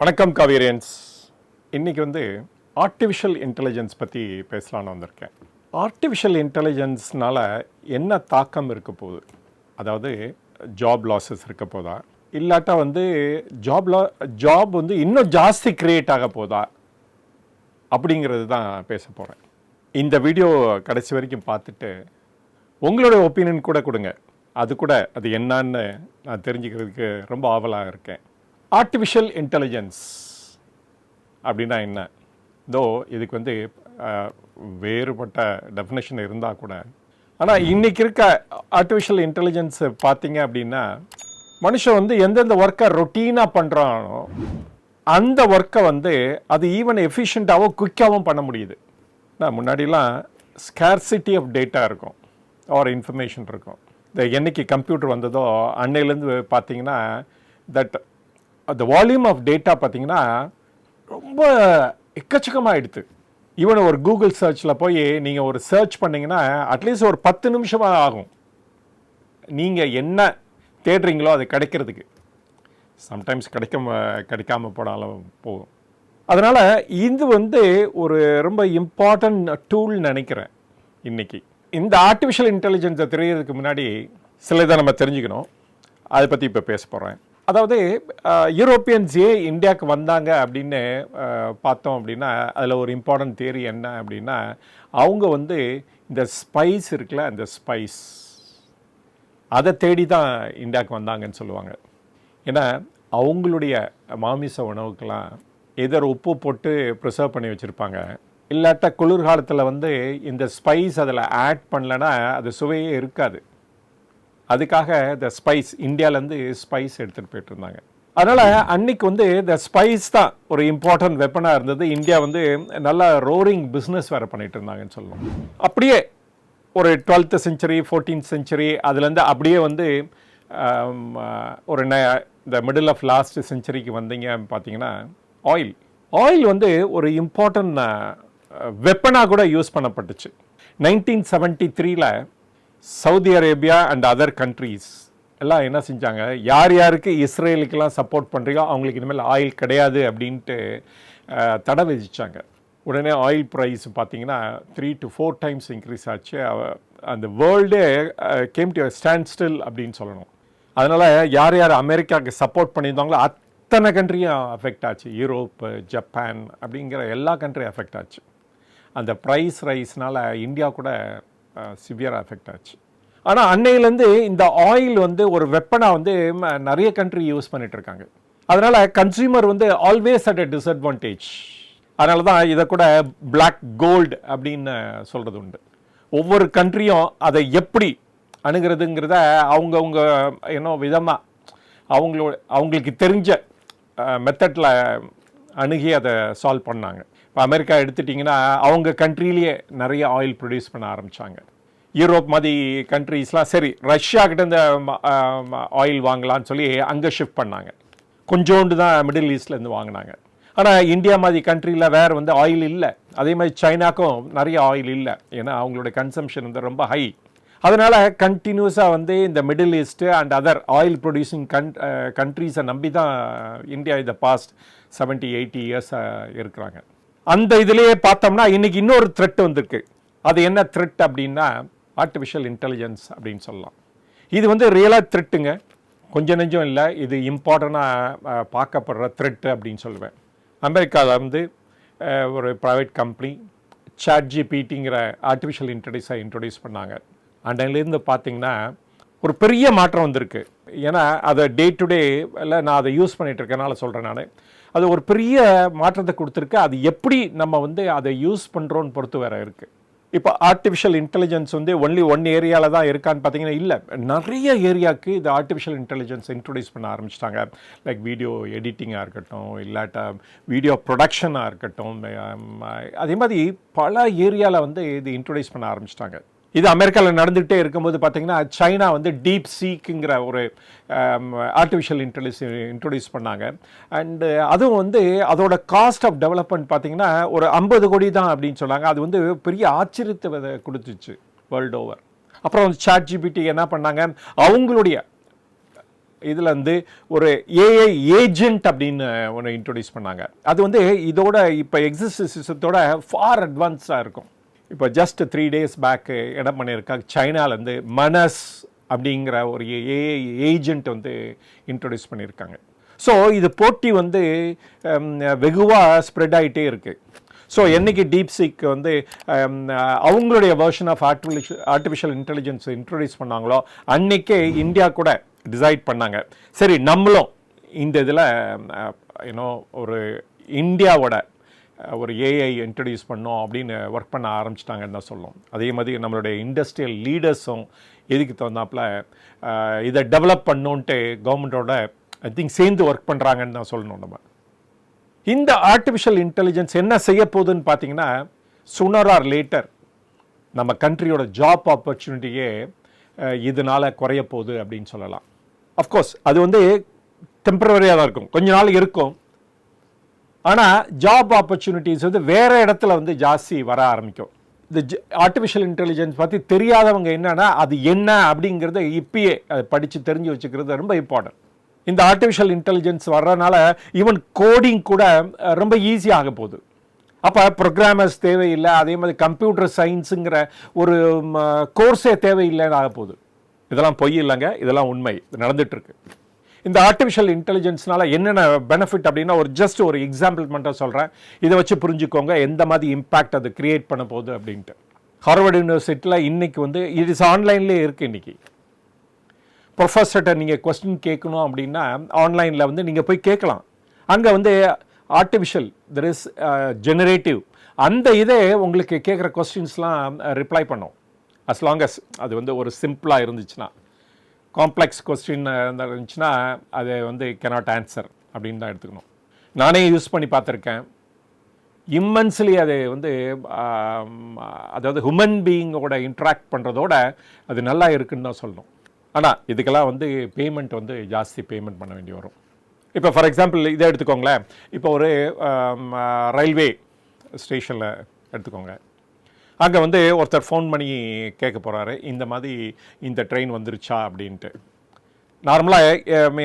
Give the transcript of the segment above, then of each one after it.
வணக்கம் காவேரியன்ஸ். இன்றைக்கி வந்து ஆர்டிஃபிஷியல் இன்டெலிஜென்ஸ் பற்றி பேசலான்னு வந்திருக்கேன். ஆர்டிஃபிஷியல் இன்டெலிஜென்ஸ்னால் என்ன தாக்கம் இருக்க போகுது? அதாவது ஜாப் லாஸஸ் இருக்க போதா? இல்லாட்டா வந்து ஜாப் லா ஜாப் வந்து இன்னும் ஜாஸ்தி க்ரியேட் ஆக போதா? அப்படிங்கிறது தான் பேச போகிறேன் இந்த வீடியோ கடைசி வரைக்கும் பார்த்துட்டு உங்களோட ஒப்பீனியன் கூட கொடுங்க. அது கூட அது என்னன்னு நான் தெரிஞ்சுக்கிறதுக்கு ரொம்ப ஆவலாக இருக்கேன். ஆர்டிஃபிஷியல் இன்டெலிஜென்ஸ் அப்படின்னா என்ன? தோ இதுக்கு வந்து வேறுபட்ட டெஃபினேஷன் இருந்தால் கூட. ஆனால் இன்றைக்கி இருக்க ஆர்டிஃபிஷியல் இன்டெலிஜென்ஸ் பார்த்தீங்க அப்படின்னா மனுஷன் வந்து எந்தெந்த ஒர்க்கை ரொட்டீனாக பண்ணுறானோ அந்த ஒர்க்கை வந்து அது ஈவன் எஃபிஷியண்ட்டாகவும் குயிக்காகவும் பண்ண முடியுது. நான் முன்னாடிலாம் ஸ்கேர்சிட்டி ஆஃப் டேட்டா இருக்கும் ஆர் இன்ஃபர்மேஷன் இருக்கும். இந்த என்றைக்கு கம்ப்யூட்டர் வந்ததோ அன்னையிலேருந்து பார்த்தீங்கன்னா தட் அந்த வால்யூம் ஆஃப் டேட்டா பார்த்தீங்கன்னா ரொம்ப எக்கச்சக்கமாகிடுது ஈவன் ஒரு கூகுள் சர்ச்சில் போய் நீங்கள் ஒரு சர்ச் பண்ணிங்கன்னா அட்லீஸ்ட் ஒரு பத்து நிமிஷமாக ஆகும். நீங்கள் என்ன தேடுறீங்களோ அது கிடைக்கிறதுக்கு. சம்டைம்ஸ் கிடைக்க கிடைக்காம போனாலும் போகும். அதனால் இது வந்து ஒரு ரொம்ப இம்பார்ட்டன்ட் டூல் நினைக்கிறேன் இன்றைக்கி இந்த ஆர்டிஃபிஷியல் இன்டெலிஜென்ஸை தெரியறதுக்கு முன்னாடி சில இதை நம்ம தெரிஞ்சுக்கணும். அதை பற்றி இப்போ பேச போகிறேன் அதாவது யூரோப்பியன்ஸ் ஏன் இந்தியாவுக்கு வந்தாங்க அப்படின்னு பார்த்தோம் அப்படின்னா அதில் ஒரு இம்பார்ட்டன்ட் தேரி என்ன அப்படின்னா அவங்க வந்து இந்த ஸ்பைஸ் இருக்குல்ல அந்த ஸ்பைஸ் அதை தேடி தான் இந்தியாவுக்கு வந்தாங்கன்னு சொல்லுவாங்க. ஏன்னா அவங்களுடைய மாமிச உணவுக்கெல்லாம் எதர் உப்பு போட்டு ப்ரிசர்வ் பண்ணி வச்சுருப்பாங்க. இல்லாட்டா குளிர்காலத்தில் வந்து இந்த ஸ்பைஸ் அதில் ஆட் பண்ணலன்னா அது சுவையே இருக்காது. அதுக்காக இந்த ஸ்பைஸ் இந்தியாவிலேருந்து ஸ்பைஸ் எடுத்துகிட்டு போயிட்டு இருந்தாங்க அதனால் அன்னைக்கு வந்து இந்த ஸ்பைஸ் தான் ஒரு இம்பார்ட்டன்ட் வெப்பனாக இருந்தது. இந்தியா வந்து நல்லா ரோரிங் பிஸ்னஸ் வேறு பண்ணிட்டு இருந்தாங்கன்னு சொல்லணும் அப்படியே ஒரு டுவெல்த்து செஞ்சுரி ஃபோர்டீன்த் செஞ்சுரி அதுலேருந்து அப்படியே வந்து ஒரு ந இந்த மிடில் ஆஃப் லாஸ்ட் செஞ்சுரிக்கு வந்தீங்க பார்த்தீங்கன்னா ஆயில் ஆயில் வந்து ஒரு இம்பார்ட்டன்ட் வெப்பனாக கூட யூஸ் பண்ணப்பட்டுச்சு. நைன்டீன் செவன்ட்டி த்ரீல Saudi Arabia and other countries எல்லாம் என்ன செஞ்சாங்க? யார் யாருக்கு இஸ்ரேலுக்கெல்லாம் சப்போர்ட் பண்ணுறீங்களோ அவங்களுக்கு இனிமேல் ஆயில் கிடையாது அப்படின்ட்டு தடை விதிச்சாங்க. உடனே ஆயில் ப்ரைஸ் பார்த்தீங்கன்னா three to four times increase ஆச்சு. அந்த வேர்ல்டே கேம் டு ஸ்டாண்ட் ஸ்டில் அப்படின்னு சொல்லணும். அதனால் யார் யார் அமெரிக்காவுக்கு சப்போர்ட் பண்ணியிருந்தாங்களோ அத்தனை கண்ட்ரியும் அஃபெக்ட் ஆச்சு. யூரோப்பு ஜப்பான் அப்படிங்கிற எல்லா கண்ட்ரியும் அஃபெக்ட் ஆச்சு. அந்த ப்ரைஸ் ரைஸ்னால் இந்தியா கூட சிவியராக எஃபெக்ட் ஆச்சு. ஆனால் அன்னையிலேருந்து இந்த ஆயில் வந்து ஒரு வெப்பனாக வந்து ம, நிறைய கண்ட்ரி யூஸ் பண்ணிகிட்ருக்காங்க இருக்காங்க அதனால் கன்சியூமர் வந்து ஆல்வேஸ் அட் அ டிஸ்அட்வான்டேஜ் அதனால தான் இதை கூட பிளாக் கோல்டு அப்படின்னு சொல்கிறது உண்டு. ஒவ்வொரு கண்ட்ரியும் அதை எப்படி அணுகிறதுங்கிறத அவங்கவுங்க என்ன விதமாக அவங்களோட அவங்களுக்கு தெரிஞ்ச மெத்தடில் அணுகி அதை சால்வ் பண்ணாங்க. இப்போ அமெரிக்கா எடுத்துட்டிங்கன்னா அவங்க கண்ட்ரிலேயே நிறைய ஆயில் ப்ரொடியூஸ் பண்ண ஆரம்பித்தாங்க யூரோப் மாதிரி கண்ட்ரீஸ்லாம் சரி ரஷ்யா கிட்ட இந்த ஆயில் வாங்கலாம்னு சொல்லி அங்கே ஷிஃப்ட் பண்ணாங்க. கொஞ்சோண்டு தான் மிடில் ஈஸ்ட்லேருந்து வாங்கினாங்க. ஆனால் இந்தியா மாதிரி கண்ட்ரியில் வேறு வந்து ஆயில் இல்லை. அதே மாதிரி சைனாக்கும் நிறைய ஆயில் இல்லை. ஏன்னா அவங்களோட கன்சம்ஷன் வந்து ரொம்ப ஹை அதனால் கண்டினியூஸாக வந்து இந்த middle east and other oil producing கன் கண்ட்ரீஸை நம்பி தான் இந்தியா இந்த பாஸ்ட் செவன்ட்டி எயிட்டி இயர்ஸாக இருக்கிறாங்க. அந்த இதுலேயே பார்த்தோம்னா இன்றைக்கி இன்னொரு த்ரெட் வந்திருக்கு. அது என்ன த்ரெட் அப்படின்னா ஆர்டிஃபிஷியல் இன்டெலிஜென்ஸ் அப்படின்னு சொல்லலாம். இது வந்து ரியலாக த்ரெட்டுங்க கொஞ்சம் நெஞ்சம் இல்லை. இது இம்பார்ட்டண்ட்டாக பார்க்கப்படுற த்ரெட்டு அப்படின்னு சொல்லுவேன். அமெரிக்காவில் வந்து ஒரு ப்ரைவேட் கம்பெனி சாட் ஜிபிடிங்கிற ஆர்டிஃபிஷியல் இன்ட்ரடியூஸை இன்ட்ரடியூஸ் பண்ணாங்க. அண்டையிலேருந்து பார்த்தீங்கன்னா ஒரு பெரிய மாற்றம் வந்திருக்கு. ஏன்னா அதை டே டு டே இல்லை நான் அதை யூஸ் பண்ணிட்டு இருக்கனால சொல்கிறேன் நான். அது ஒரு பெரிய மாற்றத்தை கொடுத்துருக்கு. அது எப்படி நம்ம வந்து அதை யூஸ் பண்ணுறோன்னு பொறுத்து வேறு இருக்குது இப்போ ஆர்டிஃபிஷியல் இன்டெலிஜென்ஸ் வந்து ஒன்லி ஒன் ஏரியாவில் தான் இருக்கான்னு பார்த்தீங்கன்னா இல்லை. நிறைய ஏரியாவுக்கு இது ஆர்டிஃபிஷியல் இன்டெலிஜென்ஸ் இன்ட்ரடியூஸ் பண்ண ஆரம்பிச்சிட்டாங்க. லைக் வீடியோ எடிட்டிங்காக இருக்கட்டும் இல்லாட்டா வீடியோ ப்ரொடக்ஷனாக இருக்கட்டும் அதே மாதிரி பல ஏரியாவில் வந்து இது இன்ட்ரடியூஸ் பண்ண ஆரம்பிச்சிட்டாங்க. இது அமெரிக்காவில் நடந்துகிட்டே இருக்கும்போது பார்த்தீங்கன்னா சைனா வந்து டீப் சீக்குங்கிற ஒரு ஆர்டிஃபிஷியல் இன்டெலிஜென்ஸ் இன்ட்ரடியூஸ் பண்ணாங்க. அண்டு அதுவும் வந்து அதோட காஸ்ட் ஆஃப் டெவலப்மெண்ட் பார்த்தீங்கன்னா ஒரு ஐம்பது கோடி தான் அப்படின்னு சொன்னாங்க. அது வந்து பெரிய ஆச்சரியத்தை கொடுத்துச்சு வேர்ல்டு ஓவர் அப்புறம் சாட் ஜிபிடி என்ன பண்ணாங்க? அவங்களுடைய இதில் வந்து ஒரு ஏஐ ஏஜென்ட் அப்படின்னு ஒன்று இன்ட்ரொடியூஸ் பண்ணாங்க. அது வந்து இதோட இப்போ எக்ஸிஸ்ட் சிஸ்டத்தோட ஃபார் அட்வான்ஸாக இருக்கும். இப்போ ஜஸ்ட் த்ரீ டேஸ் பேக்கு என்ன பண்ணியிருக்காங்க. சைனாலேருந்து மனஸ் அப்படிங்கிற ஒரு ஏ ஏஜென்ட் வந்து இன்ட்ரொடியூஸ் பண்ணியிருக்காங்க. ஸோ இது போட்டி வந்து வெகுவாக ஸ்ப்ரெட் ஆகிட்டே இருக்குது ஸோ என்னைக்கு டீப்சிக் வந்து அவங்களுடைய version of artificial artificial intelligence introduce பண்ணாங்களோ அன்றைக்கே இந்தியா கூட டிசைட் பண்ணாங்க. சரி நம்மளும் இந்த இதில் யூனோ ஒரு இந்தியாவோட ஒரு ஏஐ இன்ட்ரடியூஸ் பண்ணோம் அப்படின்னு ஒர்க் பண்ண ஆரம்பிச்சிட்டாங்கன்னு தான் சொல்லும். அதே மாதிரி நம்மளுடைய இண்டஸ்ட்ரியல் லீடர்ஸும் எதுக்கு தகுந்தாப்புல இதை டெவலப் பண்ணோன்ட்டு கவர்மெண்ட்டோட ஐ திங்க் சேர்ந்து ஒர்க் பண்ணுறாங்கன்னு தான் சொல்லணும் நம்ம. இந்த ஆர்டிஃபிஷியல் இன்டெலிஜென்ஸ் என்ன செய்ய போகுதுன்னு பார்த்தீங்கன்னா சுனர் ஆர் லேட்டர் நம்ம கண்ட்ரியோட ஜாப் ஆப்பர்ச்சுனிட்டியே இதனால் குறைய போகுது அப்படின்னு சொல்லலாம். அஃப்கோர்ஸ் அது வந்து டெம்பரவரியாக தான் இருக்கும். கொஞ்ச நாள் இருக்கும். ஆனால் ஜாப் ஆப்பர்ச்சுனிட்டிஸ் வந்து வேற இடத்துல வந்து ஜாஸ்தி வர ஆரம்பிக்கும். இந்த ஆர்டிஃபிஷியல் இன்டெலிஜென்ஸ் பற்றி தெரியாதவங்க என்னன்னா அது என்ன அப்படிங்கிறத இப்பயே அதை படித்து தெரிஞ்சு வச்சுக்கிறது ரொம்ப இம்பார்ட்டன்ட் இந்த ஆர்டிஃபிஷியல் இன்டெலிஜென்ஸ் வர்றதுனால ஈவன் கோடிங் கூட ரொம்ப ஈஸியாக போகுது. அப்போ ப்ரோக்ராமர்ஸ் தேவையில்லை அதே மாதிரி கம்ப்யூட்டர் சயின்ஸுங்கிற ஒரு கோர்ஸே தேவையில்லைன்னு ஆக போகுது. இதெல்லாம் பொய் இல்லைங்க இதெல்லாம் உண்மை இது இருக்கு. இந்த ஆர்டிஃபிஷியல் இன்டெலிஜென்ஸ்னால என்னென்ன பெனிஃபிட் அப்படின்னா ஒரு ஜஸ்ட் ஒரு எக்ஸாம்பிள் மட்டும் சொல்கிறேன் இதை வச்சு புரிஞ்சுக்கோங்க எந்த மாதிரி இம்பாக்ட் அது கிரியேட் பண்ண போகுது அப்படின்ட்டு. ஹார்வர்ட் யூனிவர்சிட்டியில் இன்னைக்கு வந்து இட் இஸ் ஆன்லைன்லேயே இருக்குது இன்னைக்கு. ப்ரொஃபஸர்கிட்ட நீங்கள் கொஸ்டின் கேட்கணும் அப்படின்னா ஆன்லைனில் வந்து நீங்கள் போய் கேட்கலாம். அங்கே வந்து ஆர்டிஃபிஷியல் தெர் இஸ் ஜெனரேட்டிவ் அந்த இதே உங்களுக்கு கேட்குற கொஸ்டின்ஸ்லாம் ரிப்ளை பண்ணும். அஸ் லாங் அஸ் அது வந்து ஒரு சிம்பிளாக இருந்துச்சுன்னா. காம்ப்ளெக்ஸ் கொஸ்டின் இருந்துச்சுன்னா அது வந்து கெனாட் ஆன்சர் அப்படின்னு தான் எடுத்துக்கணும். நானே யூஸ் பண்ணி பார்த்துருக்கேன். இம்மன்ஸ்லி அது வந்து அதாவது ஹுமன் பீயிங்கோட இன்ட்ராக்ட் பண்ணுறதோட அது நல்லா இருக்குன்னு தான் சொல்லணும். ஆனால் இதுக்கெல்லாம் வந்து பேமெண்ட் வந்து ஜாஸ்தி பேமெண்ட் பண்ண வேண்டி வரும். இப்போ ஃபார் எக்ஸாம்பிள் இதை எடுத்துக்கோங்களேன். இப்போ ஒரு ரயில்வே ஸ்டேஷனில் எடுத்துக்கோங்க. அங்கே வந்து ஒருத்தர் ஃபோன் பண்ணி கேட்க போகிறாரு இந்த மாதிரி இந்த ட்ரெயின் வந்துருச்சா அப்படின்ட்டு. நார்மலாக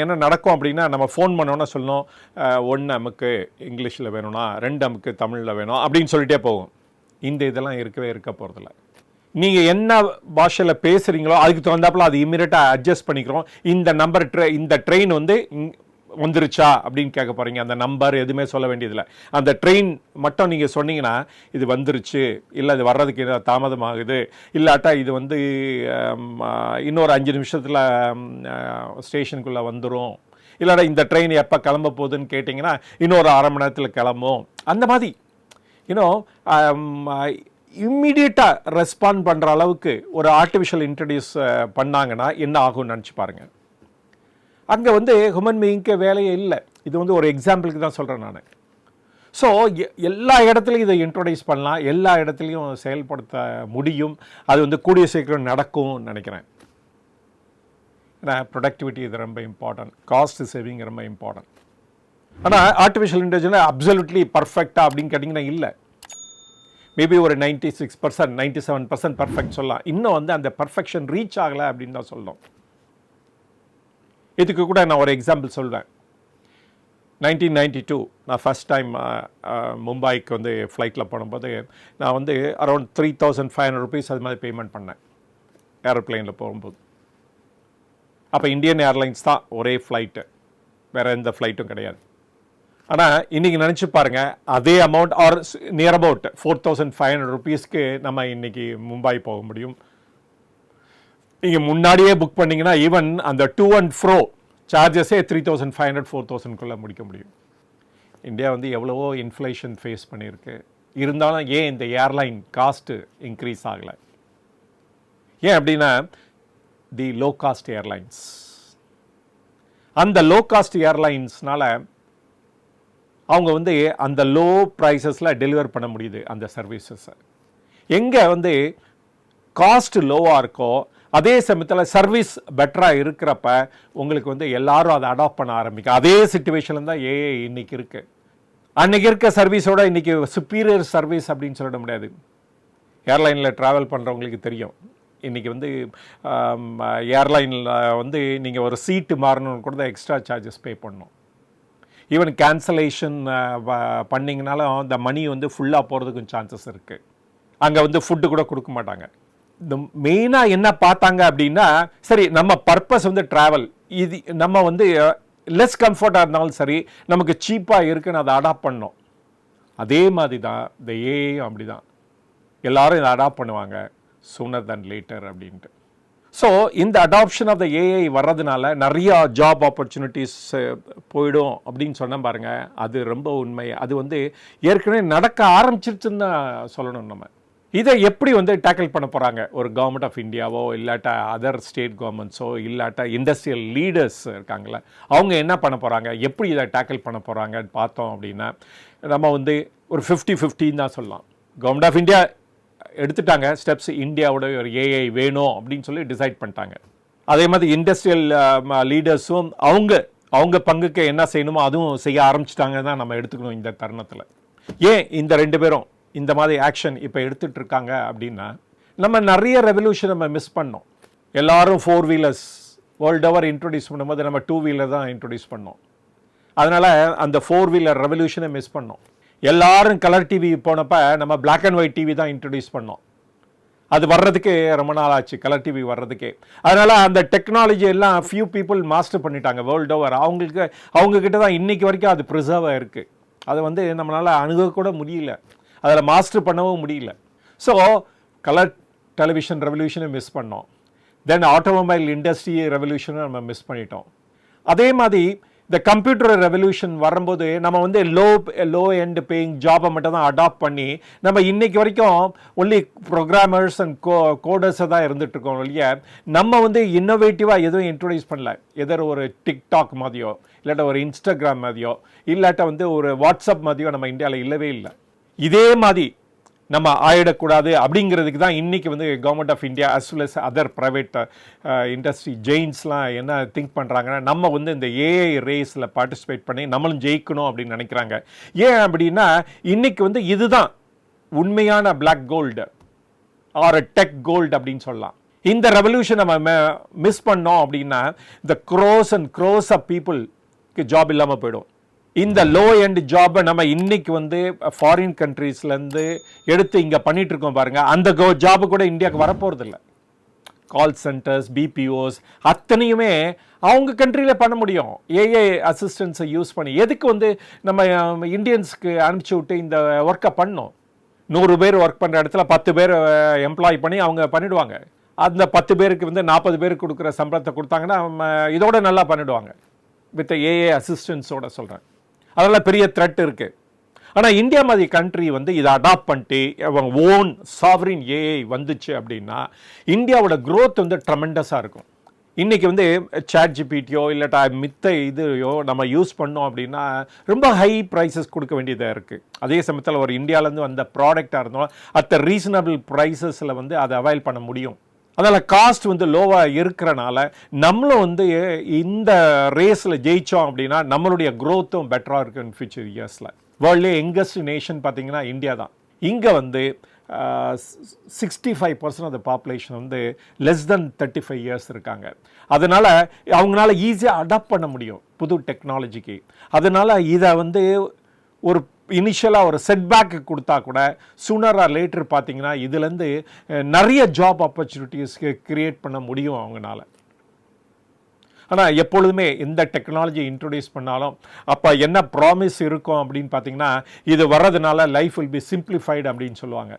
என்ன நடக்கும் அப்படின்னா நம்ம ஃபோன் பண்ணோன்னா சொல்லணும் ஒன்று அமுக்கு இங்கிலீஷில் வேணும்னா ரெண்டு அமுக்கு தமிழில் வேணும் அப்படின்னு சொல்லிட்டே போகும். இந்த இதெல்லாம் இருக்கவே இருக்க போகிறதில்ல நீங்கள் என்ன பாஷையில் பேசுகிறீங்களோ அதுக்கு தகுந்தாப்புல அது இமீடியட்டாக அட்ஜஸ்ட் பண்ணிக்கிறோம். இந்த நம்பர் ட்ரெ இந்த ட்ரெயின் வந்து வந்துருச்சா அப்படின்னு கேட்க போகிறீங்க அந்த நம்பர் எதுவுமே சொல்ல வேண்டியதில்லை. அந்த ட்ரெயின் மட்டும் நீங்கள் சொன்னீங்கன்னா இது வந்துருச்சு. இல்லை இது வர்றதுக்கு தாமதம் தாமதமாகுது. இல்லாட்டா இது வந்து இன்னொரு அஞ்சு நிமிஷத்தில் ஸ்டேஷனுக்குள்ளே வந்துடும் இல்லாட்டா இந்த ட்ரெயின் எப்போ கிளம்ப போகுதுன்னு கேட்டிங்கன்னா இன்னொரு அரை மணி நேரத்தில் கிளம்பும். அந்த மாதிரி. யூனோ இம்மிடியட்டாக ரெஸ்பாண்ட் பண்ணுற அளவுக்கு ஒரு ஆர்டிஃபிஷியல் இன்ட்ரடியூஸ் பண்ணாங்கன்னா என்ன ஆகும்னு நினச்சி பாருங்கள் அங்கே வந்து ஹுமன் பீயிங்க்கு வேலையே இல்லை. இது வந்து ஒரு எக்ஸாம்பிளுக்கு தான் சொல்கிறேன் நான். ஸோ எல்லா இடத்துலையும் இதை இன்ட்ரொடியூஸ் பண்ணலாம். எல்லா இடத்துலையும் செயல்படுத்த முடியும். அது வந்து கூடிய சீக்கிரம் நடக்கும்னு நினைக்கிறேன். ஏன்னா ப்ரொடக்டிவிட்டி இது ரொம்ப இம்பார்ட்டன்ட் காஸ்ட் சேவிங் ரொம்ப இம்பார்ட்டன்ட் ஆனால் ஆர்டிஃபிஷியல் இன்டெலிஜென்ஸ் அப்சல்யூட்லி பர்ஃபெக்டாக அப்படின்னு கேட்டிங்கன்னா இல்லை. மேபி ஒரு ninety six percent ninety seven percent perfect சொல்லலாம். இன்னும் வந்து அந்த பர்ஃபெக்ஷன் ரீச் ஆகலை அப்படின்னு தான் சொல்லணும். இதுக்கு கூட நான் ஒரு எக்ஸாம்பிள் சொல்வேன் நைன்டீன் நைன்டி டூ நான் ஃபஸ்ட் டைம் மும்பைக்கு வந்து ஃப்ளைட்டில் போகும்போது நான் வந்து around three thousand five hundred rupees அது மாதிரி பேமெண்ட் பண்ணேன். ஏரோப்ளேனில் போகும்போது. அப்போ இந்தியன் ஏர்லைன்ஸ் தான் ஒரே ஃப்ளைட்டு வேறு எந்த ஃப்ளைட்டும் கிடையாது. ஆனால் இன்றைக்கி நினச்சி பாருங்கள் அதே amount or near about four thousand five hundred ருபீஸ்க்கு நம்ம இன்றைக்கி மும்பை போக முடியும். நீங்கள் முன்னாடியே புக் பண்ணிங்கன்னா ஈவன் அந்த to and fro சார்ஜஸே three thousand five hundred four தௌசண்ட்குள்ளே முடிக்க முடியும். இந்தியா வந்து எவ்வளவோ இன்ஃப்ளேஷன் ஃபேஸ் பண்ணியிருக்கு. இருந்தாலும் ஏன் இந்த ஏர்லைன் காஸ்ட்டு இன்க்ரீஸ் ஆகலை? ஏன் அப்படின்னா தி லோ காஸ்ட் ஏர்லைன்ஸ் அந்த லோ காஸ்ட் ஏர்லைன்ஸ்னால அவங்க வந்து அந்த லோ ப்ரைஸஸில் டெலிவர் பண்ண முடியுது அந்த சர்வீசஸை எங்கே வந்து காஸ்ட் லோவாக இருக்கோ அதே சமயத்தில் சர்வீஸ் பெட்டராக இருக்கிறப்ப உங்களுக்கு வந்து எல்லாரும் அதை அடாப்ட் பண்ண ஆரம்பிக்கும். அதே சுச்சுவேஷனில் தான் ஏஐ இன்னைக்கு இருக்குது அன்றைக்கி இருக்க சர்வீஸோட இன்றைக்கி சுப்பீரியர் சர்வீஸ் அப்படின்னு சொல்லிட முடியாது. ஏர்லைனில் ட்ராவல் பண்ணுறவங்களுக்கு தெரியும். இன்றைக்கி வந்து ஏர்லைனில் வந்து நீங்கள் ஒரு சீட்டு மாறணும்னு கூட தான் எக்ஸ்ட்ரா சார்ஜஸ் பே பண்ணணும் ஈவன் கேன்சலேஷன் பண்ணிங்கனாலும் அந்த மணி வந்து ஃபுல்லாக போகிறதுக்கும் சான்சஸ் இருக்குது அங்கே வந்து ஃபுட்டு கூட கொடுக்க மாட்டாங்க. மெயினாக என்ன பார்த்தாங்க அப்படின்னா சரி நம்ம பர்பஸ் வந்து ட்ராவல் இது நம்ம வந்து uh, லெஸ் கம்ஃபர்ட்டாக இருந்தாலும் சரி நமக்கு சீப்பாக இருக்குன்னு அதை அடாப்ட் பண்ணோம். அதே மாதிரி தான் இந்த ஏஐ அப்படி தான் எல்லாரும் இதை அடாப்ட் பண்ணுவாங்க சூனர் தன் லேட்டர் அப்படின்ட்டு. ஸோ இந்த அடாப்ஷன் ஆஃப் த ஏஐ வர்றதுனால நிறையா ஜாப் ஆப்பர்ச்சுனிட்டிஸ் போயிடும் அப்படின்னு சொன்ன பாருங்கள் அது ரொம்ப உண்மை. அது வந்து ஏற்கனவே நடக்க ஆரம்பிச்சிருச்சுன்னு தான் சொல்லணும் நம்ம. இதை எப்படி வந்து டேக்கிள் பண்ண போகிறாங்க ஒரு கவர்மெண்ட் ஆஃப் இந்தியாவோ இல்லாட்டா அதர் ஸ்டேட் கவர்மெண்ட்ஸோ இல்லாட்டா இண்டஸ்ட்ரியல் லீடர்ஸ் இருக்காங்களே அவங்க என்ன பண்ண போகிறாங்க எப்படி இதை டேக்கிள் பண்ண போகிறாங்கன்னு பார்த்தோம் அப்படின்னா நம்ம வந்து ஒரு ஃபிஃப்டி ஃபிஃப்டின்னு தான் சொல்லலாம். கவர்மெண்ட் ஆஃப் இந்தியா எடுத்துட்டாங்க ஸ்டெப்ஸ் இந்தியாவோட ஒரு ஏஐ வேணும் அப்படின்னு சொல்லி டிசைட் பண்ணிட்டாங்க. அதே மாதிரி இண்டஸ்ட்ரியல் லீடர்ஸும் um, அவங்க அவங்க பங்குக்கு என்ன செய்யணுமோ அதுவும் செய்ய ஆரம்பிச்சிட்டாங்க தான் நம்ம எடுத்துக்கணும் இந்த தருணத்தில். ஏன் இந்த ரெண்டு பேரும்? இந்த மாதிரி ஆக்ஷன் இப்போ எடுத்துகிட்டு இருக்காங்க அப்படின்னா நம்ம நிறைய ரெவல்யூஷன் நம்ம மிஸ் பண்ணோம். எல்லோரும் four wheelers world over introduce பண்ணும்போது நம்ம டூ வீலர் தான் இன்ட்ரொடியூஸ் பண்ணோம். அதனால் அந்த ஃபோர் வீலர் ரெவல்யூஷனை மிஸ் பண்ணோம். எல்லாரும் கலர் டிவி போனப்போ நம்ம பிளாக் அண்ட் ஒயிட் டிவி தான் இன்ட்ரடியூஸ் பண்ணோம். அது வர்றதுக்கே ரொம்ப நாள் ஆச்சு கலர் டிவி வர்றதுக்கே. அதனால் அந்த டெக்னாலஜி எல்லாம் ஃபியூ பீப்புள் மாஸ்டர் பண்ணிட்டாங்க வேர்ல்டு ஓவர் அவங்களுக்கு அவங்கக்கிட்ட தான் இன்னைக்கு வரைக்கும் அது ப்ரிசர்வாக இருக்குது அதை வந்து நம்மளால் அணுகக்கூட முடியல. அதில் மாஸ்டர் பண்ணவும் முடியல. ஸோ கலர் டெலிவிஷன் ரெவல்யூஷனை மிஸ் பண்ணோம். தென் ஆட்டோமொபைல் இண்டஸ்ட்ரி ரெவல்யூஷனை நம்ம மிஸ் பண்ணிட்டோம். அதே மாதிரி இந்த கம்ப்யூட்டர் ரெவல்யூஷன் வரும்போது நம்ம வந்து லோ லோ எண்ட் பேயிங் ஜாபை மட்டும் தான் அடாப்ட் பண்ணி நம்ம இன்றைக்கி வரைக்கும் ஒன்லி ப்ரோக்ராமர்ஸ் அண்ட் கோ கோடர்ஸை தான் இருந்துகிட்ருக்கோம் இல்லையா நம்ம வந்து இன்னோவேட்டிவாக எதுவும் இன்ட்ரொடியூஸ் பண்ணல. எதர் ஒரு டிக்டாக் மாதிரியோ இல்லாட்ட ஒரு இன்ஸ்டாகிராம் மாதிரியோ இல்லாட்ட வந்து ஒரு வாட்ஸ்அப் மாதிரியோ நம்ம இந்தியாவில் இல்லவே இல்லை. இதே மாதிரி நம்ம ஆயிடக்கூடாது அப்படிங்கிறதுக்கு தான் இன்றைக்கி வந்து government of India as well as other private industry ஜெயின்ஸ்லாம் என்ன திங்க் பண்ணுறாங்கன்னா நம்ம வந்து இந்த ஏஐ ரேஸில் பார்ட்டிசிபேட் பண்ணி நம்மளும் ஜெயிக்கணும் அப்படின்னு நினைக்கிறாங்க. ஏன் அப்படின்னா இன்றைக்கி வந்து இதுதான் உண்மையான black gold or tech gold அப்படின்னு சொல்லலாம். இந்த ரெவல்யூஷன் நம்ம மிஸ் பண்ணோம் அப்படின்னா இந்த க்ரோஸ் அண்ட் க்ரோஸ் ஆஃப் பீப்புளுக்கு ஜாப் இல்லாமல் போயிடும். இந்த லோ எண்ட் ஜாபை நம்ம இன்னைக்கு வந்து ஃபாரின் கண்ட்ரீஸ்லேருந்து எடுத்து இங்கே பண்ணிட்டு இருக்கோம் பாருங்க. அந்த கோ ஜாபு கூட இந்தியாவுக்கு வரப்போகிறது இல்லை கால் சென்டர்ஸ் பிபிஓஸ் அத்தனையுமே அவங்க கண்ட்ரியில் பண்ண முடியும். ஏஐ அசிஸ்டன்ஸை யூஸ் பண்ணி. எதுக்கு வந்து நம்ம இந்தியன்ஸ்க்கு அனுப்பிச்சி விட்டு இந்த ஒர்க்கை பண்ணோம்? நூறு பேர் ஒர்க் பண்ணுற இடத்துல பத்து பேர் எம்ப்ளாய் பண்ணி அவங்க பண்ணிடுவாங்க. அந்த பத்து பேருக்கு வந்து நாற்பது பேருக்கு கொடுக்குற சம்பளத்தை கொடுத்தாங்கன்னா நம்ம இதோட நல்லா பண்ணிடுவாங்க. வித் ஏஏ அசிஸ்டன்ஸோட சொல்கிறேன் அதெல்லாம் பெரிய த்ரெட் இருக்குது ஆனால் இந்தியா மாதிரி கண்ட்ரி வந்து இதை அடாப்ட் பண்ணிட்டு அவங்க ஓன் சாவரின் ஏஐ வந்துச்சு அப்படின்னா இந்தியாவோட க்ரோத் வந்து ட்ரமெண்டஸாக இருக்கும். இன்றைக்கி வந்து சேட் ஜிபிடியோ இல்லாட்டா மித்த இதையோ நம்ம யூஸ் பண்ணோம் அப்படின்னா ரொம்ப ஹை ப்ரைஸஸ் கொடுக்க வேண்டியதாக இருக்குது அதே சமயத்தில் ஒரு இந்தியாவிலேருந்து வந்த ப்ராடக்டாக இருந்தாலும் அத்த ரீசனபிள் ப்ரைஸஸில் வந்து அதை அவைல் பண்ண முடியும். அதனால் காஸ்ட் வந்து லோவாக இருக்கிறனால நம்மளும் வந்து இந்த ரேஸில் ஜெயித்தோம் அப்படின்னா நம்மளுடைய க்ரோத்தும் பெட்டராக இருக்கும் இன் ஃபியூச்சர் இயர்ஸில் வேர்ல்ட்லேயே எங்கஸ்ட் நேஷன் பார்த்தீங்கன்னா இந்தியா தான். இங்கே வந்து sixty five percent of the population வந்து less than thirty five years இருக்காங்க. அதனால் அவங்களால ஈஸியாக அடாப்ட் பண்ண முடியும் புது டெக்னாலஜிக்கு அதனால் இதை வந்து ஒரு இனிஷியலாக ஒரு செட்பேக்கு கொடுத்தா கூட சூனர் ஆர் லேட்டர் பார்த்தீங்கன்னா இதுலேருந்து நிறைய ஜாப் ஆப்பர்ச்சுனிட்டிஸ் கிரியேட் பண்ண முடியும் அவங்களால ஆனால் எப்பொழுதுமே எந்த டெக்னாலஜி இன்ட்ரொடியூஸ் பண்ணாலும் அப்போ என்ன ப்ராமிஸ் இருக்கும் அப்படின்னு பார்த்தீங்கன்னா இது வர்றதுனால லைஃப் வில் பி சிம்பிளிஃபைடு அப்படின்னு சொல்லுவாங்க.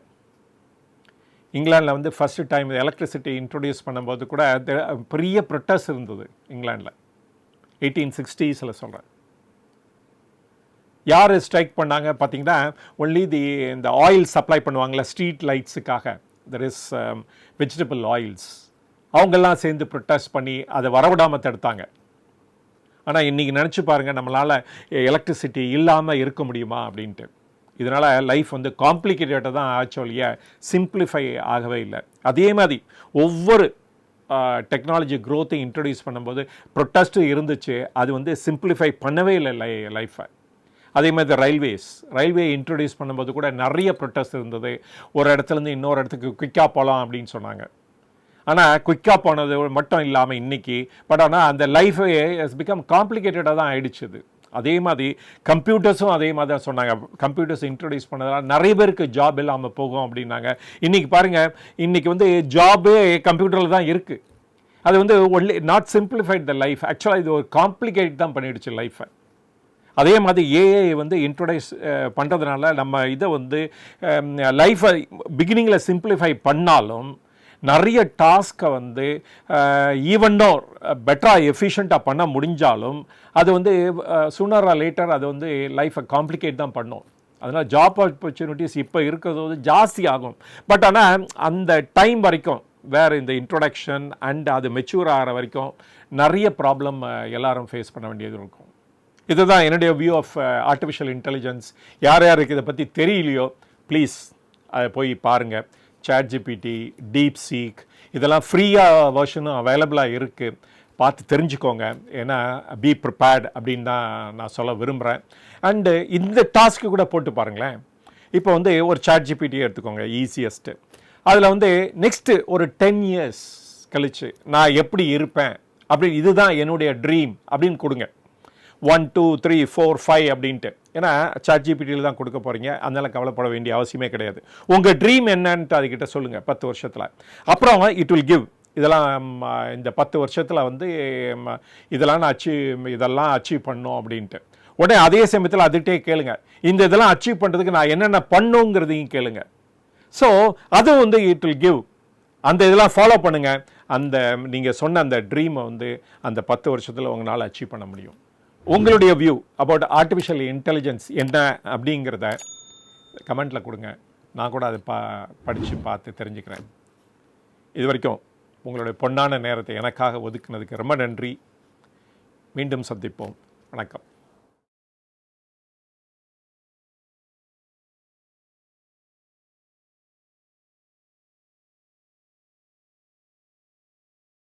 இங்கிலாந்தில் வந்து ஃபஸ்ட்டு டைம் எலக்ட்ரிசிட்டி இன்ட்ரொடியூஸ் பண்ணும்போது கூட பெரிய ப்ரொட்டஸ்ட் இருந்தது இங்கிலாந்தில். எயிட்டீன் சிக்ஸ்டீஸில் சொல்கிறேன் யார் ஸ்ட்ரைக் பண்ணாங்க பார்த்தீங்கன்னா ஒன்லி தி இந்த ஆயில் சப்ளை பண்ணுவாங்களே ஸ்ட்ரீட் லைட்ஸுக்காக தெர் இஸ் வெஜிடபிள் ஆயில்ஸ் அவங்கெல்லாம் சேர்ந்து ப்ரொட்டஸ்ட் பண்ணி அதை வரவிடாமல் தடுத்தாங்க. ஆனால் இன்றைக்கி நினச்சி பாருங்கள் நம்மளால் எலக்ட்ரிசிட்டி இல்லாமல் இருக்க முடியுமா அப்படின்ட்டு. இதனால் லைஃப் வந்து காம்ப்ளிகேட்டடாக தான் ஆச்சு ஒழிய சிம்பிளிஃபை ஆகவே இல்லை. அதே மாதிரி ஒவ்வொரு டெக்னாலஜி க்ரோத்தை இன்ட்ரடியூஸ் பண்ணும்போது ப்ரொட்டஸ்ட்டு இருந்துச்சு அது வந்து சிம்பிளிஃபை பண்ணவே இல்லை லை லைஃப்பை அதே மாதிரி ரயில்வேஸ் ரயில்வே இன்ட்ரடியூஸ் பண்ணும்போது கூட நிறைய ப்ரொட்டஸ்ட் இருந்தது. ஒரு இடத்துலேருந்து இன்னொரு இடத்துக்கு குயிக்காக போகலாம் அப்படின்னு சொன்னாங்க. ஆனால் குயிக்காக போனது மட்டும் இல்லாமல் இன்றைக்கி பட் ஆனால் அந்த லைஃபே இஸ் பிகம் காம்ப்ளிகேட்டடாக தான் ஆயிடுச்சுது அதே மாதிரி கம்ப்யூட்டர்ஸும் அதே மாதிரி தான் சொன்னாங்க. கம்ப்யூட்டர்ஸ் இன்ட்ரடியூஸ் பண்ணதால் நிறைய பேருக்கு ஜாப் இல்லாமல் போகும் அப்படின்னாங்க. இன்றைக்கி பாருங்கள் இன்றைக்கி வந்து ஜாபே கம்ப்யூட்டரில் தான் இருக்குது அது வந்து only not simplified the life ஆக்சுவலாக இது ஒரு காம்ப்ளிகேட் தான் பண்ணிடுச்சு லைஃப்பை அதே மாதிரி ஏஐ வந்து இன்ட்ரொடியூஸ் பண்ணுறதுனால நம்ம இதை வந்து லைஃப்பை பிகினிங்கில் சிம்பிளிஃபை பண்ணாலும் நிறைய டாஸ்க்கை வந்து ஈவனோ பெட்டராக எஃபிஷியண்ட்டாக பண்ண முடிஞ்சாலும் அது வந்து சூனராக லேட்டர் அது வந்து லைஃப்பை காம்ப்ளிகேட் தான் பண்ணும். அதனால் ஜாப் ஆப்பர்ச்சுனிட்டிஸ் இப்போ இருக்கிறது வந்து ஜாஸ்தி ஆகும். பட் ஆனால் அந்த டைம் வரைக்கும் வேறு இந்த இன்ட்ரொடக்ஷன் அண்ட் அது மெச்சூர் ஆகிற வரைக்கும் நிறைய ப்ராப்ளம் எல்லாரும் ஃபேஸ் பண்ண வேண்டியது இருக்கும். இதுதான் என்னுடைய வியூ ஆஃப் ஆர்டிஃபிஷியல் இன்டெலிஜென்ஸ் யார் யாருக்கு இதை பற்றி தெரியலையோ ப்ளீஸ் அதை போய் பாருங்கள் சேட் ஜிபிடி டீப் சீக் இதெல்லாம் ஃப்ரீயாக வெர்ஷனும் அவைலபிளாக இருக்குது பார்த்து தெரிஞ்சுக்கோங்க. ஏன்னா பி ப்ரிப்பேர்டு அப்படின்னு தான் நான் சொல்ல விரும்புகிறேன் அண்டு இந்த டாஸ்க்கு கூட போட்டு பாருங்களேன். இப்போ வந்து ஒரு சேட் ஜிபிடி எடுத்துக்கோங்க ஈஸியஸ்ட்டு அதில் வந்து நெக்ஸ்ட்டு ஒரு டென் இயர்ஸ் கழித்து நான் எப்படி இருப்பேன்? அப்படி இதுதான் என்னுடைய ட்ரீம் அப்படின்னு கொடுங்க. One two three four five அப்படின்ட்டு. ஏன்னா சாட் ஜிபிடியில் தான் கொடுக்க போகிறீங்க அதனால் கவலைப்பட வேண்டிய அவசியமே கிடையாது. உங்கள் ட்ரீம் என்னன்ட்டு அதுக்கிட்ட சொல்லுங்கள் பத்து வருஷத்தில். அப்புறம் இட் வில் கிவ் இதெல்லாம் ம, இந்த பத்து வருஷத்தில் வந்து ம, இதெல்லாம் நான் அச்சீவ் இதெல்லாம் அச்சீவ் பண்ணும் அப்படின்ட்டு. உடனே அதே சமயத்தில் அதுகிட்டே கேளுங்க. இந்த இதெல்லாம் அச்சீவ் பண்ணுறதுக்கு நான் என்னென்ன பண்ணுங்கிறதையும் கேளுங்க. ஸோ அது வந்து இட் வில் கிவ் அந்த இதெல்லாம் ஃபாலோ பண்ணுங்கள் அந்த நீங்கள் சொன்ன அந்த ட்ரீமை வந்து அந்த பத்து வருஷத்தில் உங்களால் அச்சீவ் பண்ண முடியும். உங்களுடைய வியூ அபவுட் ஆர்டிஃபிஷியல் இன்டெலிஜென்ஸ் என்ன அப்படிங்கிறத கமெண்ட்டில் கொடுங்க. நான் கூட அதை பா படித்து பார்த்து தெரிஞ்சுக்கிறேன். இது வரைக்கும் உங்களுடைய பொன்னான நேரத்தை எனக்காக ஒதுக்குனதுக்கு ரொம்ப நன்றி. மீண்டும் சந்திப்போம். வணக்கம்.